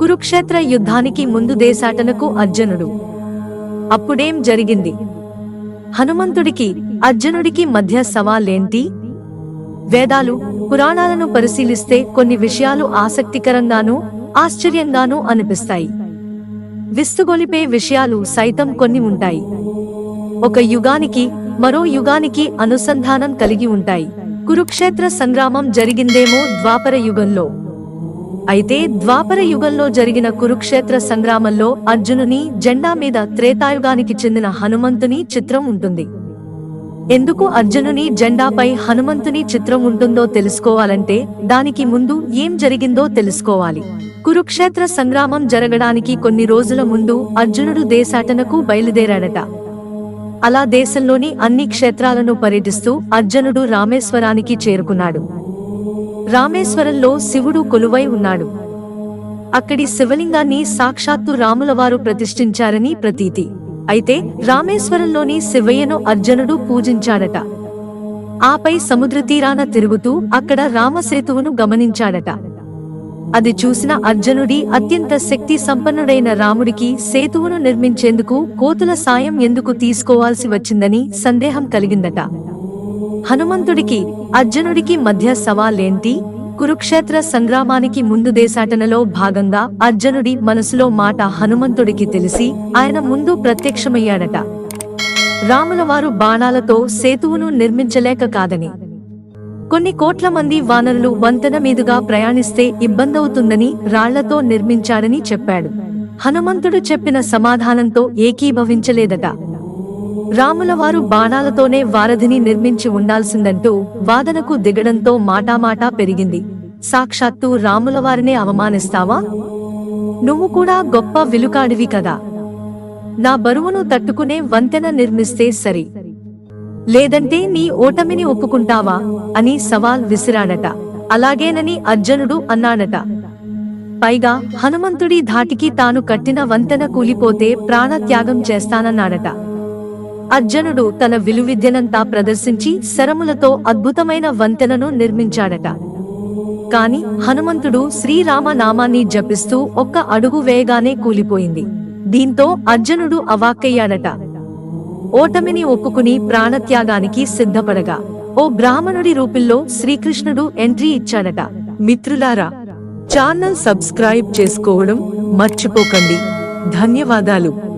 కురుక్షేత్ర యుద్ధానికి ముందు దేశాటనకు అర్జునుడు. అప్పుడేం జరిగింది? హనుమంతుడికి అర్జునుడికి మధ్య సవాలేంటి? వేదాలు పురాణాలను పరిశీలిస్తే కొన్ని విషయాలు ఆసక్తికరంగానూ ఆశ్చర్యంగానూ అనిపిస్తాయి. విస్తుగొలిపే విషయాలు సైతం కొన్ని ఉంటాయి. ఒక యుగానికి మరో యుగానికి అనుసంధానం కలిగి ఉంటాయి. కురుక్షేత్ర సంగ్రామం జరిగిందేమో ద్వాపర యుగంలో. అయితే ద్వాపర యుగంలో జరిగిన కురుక్షేత్ర సంగ్రామంలో అర్జునుని జెండా మీద త్రేతాయుగానికి చెందిన హనుమంతుని చిత్రం ఉంటుంది. ఎందుకు అర్జునుని జెండాపై హనుమంతుని చిత్రం ఉంటుందో తెలుసుకోవాలంటే దానికి ముందు ఏం జరిగిందో తెలుసుకోవాలి. కురుక్షేత్ర సంగ్రామం జరగడానికి కొన్ని రోజుల ముందు అర్జునుడు దేశాటనకు బయలుదేరాడట. అలా దేశంలోని అన్ని క్షేత్రాలను పర్యటిస్తూ అర్జునుడు రామేశ్వరానికి చేరుకున్నాడు. రామేశ్వరంలో శివుడు కొలువై ఉన్నాడు. అక్కడి శివలింగాన్ని సాక్షాత్తు రాములవారు ప్రతిష్ఠించారని ప్రతీతి. అయితే రామేశ్వరంలోని శివయ్యను అర్జునుడు పూజించాడట. ఆపై సముద్ర తీరాన తిరుగుతూ అక్కడ రామసేతువును గమనించాడట. అది చూసిన అర్జునుడి అత్యంత శక్తి సంపన్నుడైన రాముడికి సేతువును నిర్మించేందుకు కోతుల సాయం ఎందుకు తీసుకోవాల్సి వచ్చిందని సందేహం కలిగిందట. హనుమంతుడికి అర్జునుడికి మధ్య సవాలేంటి? కురుక్షేత్ర సంగ్రామానికి ముందు దేశాటనలో భాగంగా అర్జునుడి మనసులో మాట హనుమంతుడికి తెలిసి ఆయన ముందు ప్రత్యక్షమయ్యాడట. రాములవారు బాణాలతో సేతువును నిర్మించలేక కాదని. కొన్ని కోట్ల మంది వానరులు వంతెన మీదుగా ప్రయాణిస్తే ఇబ్బందవుతుందని రాళ్ళతో నిర్మించాడని చెప్పాడు. హనుమంతుడు చెప్పిన సమాధానంతో ఏకీభవించలేదట. రాముల వారు బాణాలతోనే వారధిని నిర్మించి ఉండాల్సిందంటూ వాదనకు దిగడంతో మాటామాటా పెరిగింది. సాక్షాత్తు రాముల వారినే అవమానిస్తావా? నువ్వు కూడా గొప్ప విలుకాడివి కదా. నా బరువును తట్టుకునే వంతెన నిర్మిస్తే సరి. లేదంటే నీ ఓటమిని ఒప్పుకుంటావా? అని సవాల్ విసిరాడట. అలాగేనని అర్జునుడు అన్నాడట. పైగా హనుమంతుడి ధాటికి తాను కట్టిన వంతెన కూలిపోతే ప్రాణత్యాగం చేస్తానన్నాడట. అర్జునుడు తన విలువిద్యనంతా ప్రదర్శించి శరములతో అద్భుతమైన వంతెనను నిర్మించాడట. కాని హనుమంతుడు శ్రీరామ నామాన్ని జపిస్తూ ఒక్క అడుగు వేయగానే కూలిపోయింది. దీంతో అర్జునుడు అవాక్కయ్యాడట. ఓటమిని ఒప్పుకుని ప్రాణత్యాగానికి సిద్ధపడగా. ఓ బ్రాహ్మణుడి రూపంలో శ్రీకృష్ణుడు ఎంట్రీ ఇచ్చాడట. మిత్రులారా ఛానల్ సబ్స్క్రైబ్ చేసుకోవడం మర్చిపోకండి. ధన్యవాదాలు.